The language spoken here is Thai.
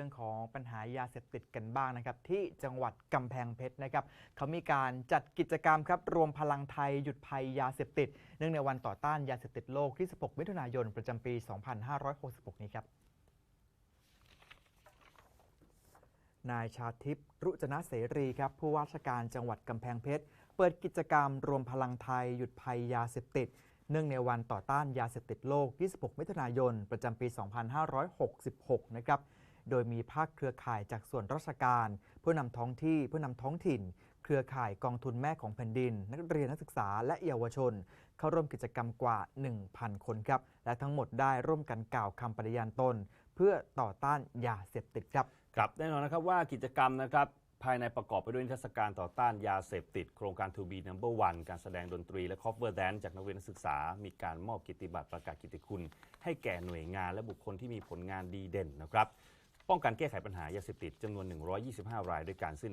รื่องของปัญหายาเสพติดกันบ้างนะครับ ที่จังหวัดกำแพงเพชรนะครับเขามีการจัดกิจกรรมครับรวมพลังไทยหยุดภัยยาเสพติด เนื่องในวันต่อต้านยาเสพติดโลกที่ 16 มิถุนายนประจำปี 2566 นี้ครับนายชาทิพย์รุจนะเสรีครับผู้ว่าราชการจังหวัดกำแพงเพชรเปิดกิจกรรมรวมพลังไทยหยุดภัยยาเสพติด เนื่องในวันต่อต้านยาเสพติดโลก 26 มิถุนายน ประจำปี 2566 นะครับ โดยมีภาคเครือข่ายจากส่วนราชการ ผู้นำท้องที่ผู้นำท้องถิ่น เครือข่ายกองทุนแม่ของแผ่นดิน นักเรียนนักศึกษาและเยาวชน เข้าร่วมกิจกรรมกว่า 1,000 คนครับ และทั้งหมดได้ร่วมกันกล่าวคำปฏิญาณตน เพื่อต่อต้านยาเสพติดครับครับแน่นอนนะครับว่ากิจกรรมนะครับภายในประกอบไปด้วยนิทรรศการต่อต้านยาเสพติด โครงการ To Be Number One การแสดงดนตรีและ cover dance จากนักเรียนนักศึกษา มีการมอบกิตติบัตรประกาศกิตติคุณ ให้แก่หน่วยงานและบุคคลที่มีผลงานดีเด่นนะครับ ป้องกันแก้ไขปัญหายาเสพติดจำนวน 125 รายด้วยการซึ่ง